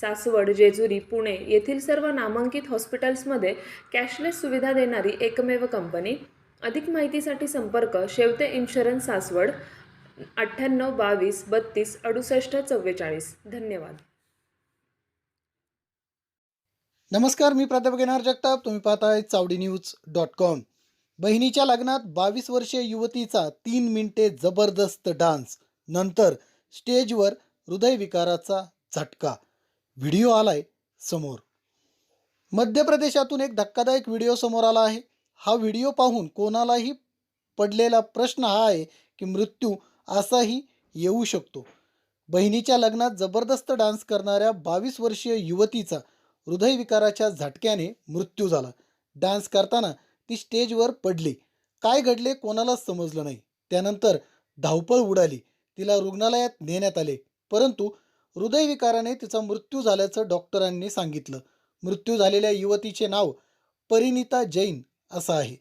सासवड जेजुरी पुणे येथील सर्व नामांकित हॉस्पिटल्समध्ये कॅशलेस सुविधा देणारी एकमेव कंपनी. अधिक माहितीसाठी संपर्क शेवते इन्शुरन्स सासवड अठ्ठ्याण्णव बावीस बत्तीस अडुसष्ट चव्वेचाळीस. धन्यवाद. नमस्कार मी प्राध्यापक येणार जगताप. तुम्ही पाहताय चावडी न्यूज डॉट कॉम. बहिणीच्या लग्नात बावीस वर्षीय युवतीचा तीन मिनिटे जबरदस्त डान्स. नंतर स्टेजवर हृदयविकाराचा झटका. व्हिडिओ आलाय समोर. मध्य प्रदेशातून एक धक्कादायक व्हिडिओ समोर आला आहे. हा व्हिडिओ पाहून कोणालाही पडलेला प्रश्न हा आहे की मृत्यू असाही येऊ शकतो. बहिणीच्या लग्नात जबरदस्त डान्स करणाऱ्या बावीस वर्षीय युवतीचा हृदयविकाराच्या झटक्याने मृत्यू झाला. डान्स करताना ती स्टेजवर पडली. काय घडले कोणालाच समजलं नाही. त्यानंतर धावपळ उडाली. तिला रुग्णालयात नेण्यात आले. परंतु हृदयविकाराने तिचा मृत्यू झाल्याचं डॉक्टरांनी सांगितलं. मृत्यू झालेल्या युवतीचे नाव परिणिता जैन असं आहे.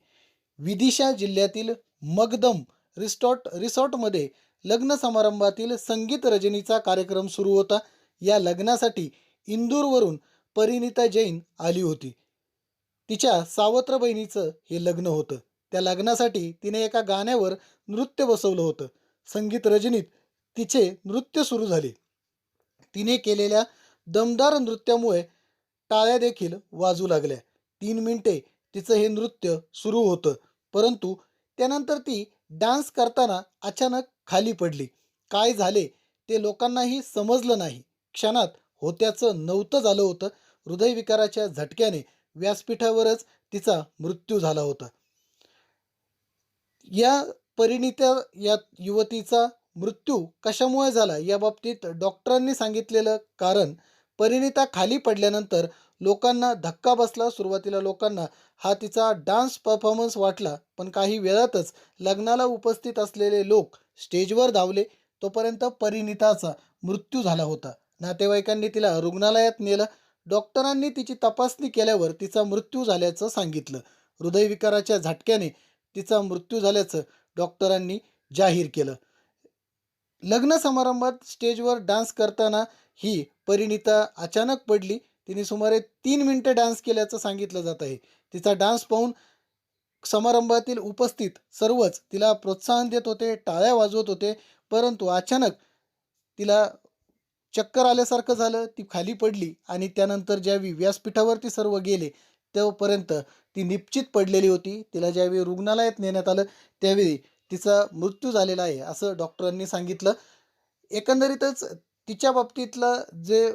विदिशा जिल्ह्यातील मगदम रिसॉर्ट रिसॉर्टमध्ये लग्न समारंभातील संगीत रजनीचा कार्यक्रम सुरू होता. या लग्नासाठी इंदूरवरून परिणिता जैन आली होती. तिच्या सावत्र बहिणीचं हे लग्न होतं. त्या लग्नासाठी तिने एका गाण्यावर नृत्य बसवलं होतं. संगीत रजनीत तिचे नृत्य सुरू झाले. तिने केलेल्या दमदार नृत्यामुळे टाळ्या देखील वाजू लागल्या. तीन मिनिटे तिचं हे नृत्य सुरू होतं परंतु त्यानंतर ती डान्स करताना अचानक खाली पडली. काय झाले ते लोकांनाही समजलं नाही. क्षणात होत्याचं नव्हतं झालं होतं. हृदयविकाराच्या झटक्याने व्यासपीठावरच तिचा मृत्यू झाला होता. या परिणित्या या युवतीचा मृत्यू कशामुळे झाला या बाबतीत डॉक्टरांनी सांगितलेलं कारण परिणिता खाली पडल्यानंतर लोकांना धक्का बसला. सुरुवातीला लोकांना हा तिचा डान्स परफॉर्मन्स वाटला पण काही वेळातच लग्नाला उपस्थित असलेले लोक स्टेजवर धावले. तोपर्यंत परिणिताचा मृत्यू झाला होता. नातेवाईकांनी तिला रुग्णालयात नेलं. डॉक्टरांनी तिची तपासणी केल्यावर तिचा मृत्यू झाल्याचं सांगितलं. हृदयविकाराच्या झटक्याने तिचा मृत्यू झाल्याचं डॉक्टरांनी जाहीर केलं. लग्न समारंभात स्टेजवर डान्स करताना ही परिणिता अचानक पडली. तिने सुमारे तीन मिनटं डान्स केल्याचं सांगितलं जात आहे. तिचा डान्स पाहून समारंभातील उपस्थित सर्वच तिला प्रोत्साहन देत होते टाळ्या वाजवत होते. परंतु अचानक तिला चक्कर आल्यासारखं झालं. ती खाली पडली आणि त्यानंतर ज्यावेळी व्यासपीठावरती सर्व गेले तोपर्यंत ती निश्चित पडलेली होती. तिला ज्यावेळी रुग्णालयात नेण्यात आलं त्यावेळी तिचा मृत्यू झालेला आहे असं डॉक्टरांनी सांगितलं. एकंदरीतच तिच्या बाबतीतलं जे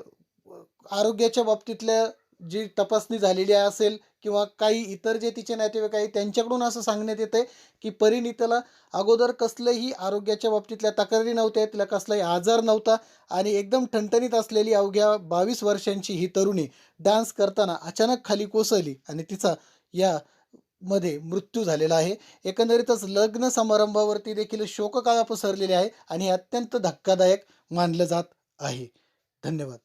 आरोग्याच्या बाबतीतल्या जी तपासणी झालेली असेल किंवा काही इतर जे तिचे नातेवाईक आहे त्यांच्याकडून असं सांगण्यात येतं आहे की परिणिताला अगोदर कसलंही आरोग्याच्या बाबतीतल्या तक्रारी नव्हत्या तिला कसलाही आजार नव्हता आणि एकदम ठणठणीत असलेली अवघ्या बावीस वर्षांची ही तरुणी डान्स करताना अचानक खाली कोसळली आणि तिचा या मध्ये मृत्यू झालेला आहे. एकंदरीतच लग्न समारंभावरती देखील शोककाळा पसरलेली आहे आणि हे अत्यंत धक्कादायक मानलं जात आहे. धन्यवाद.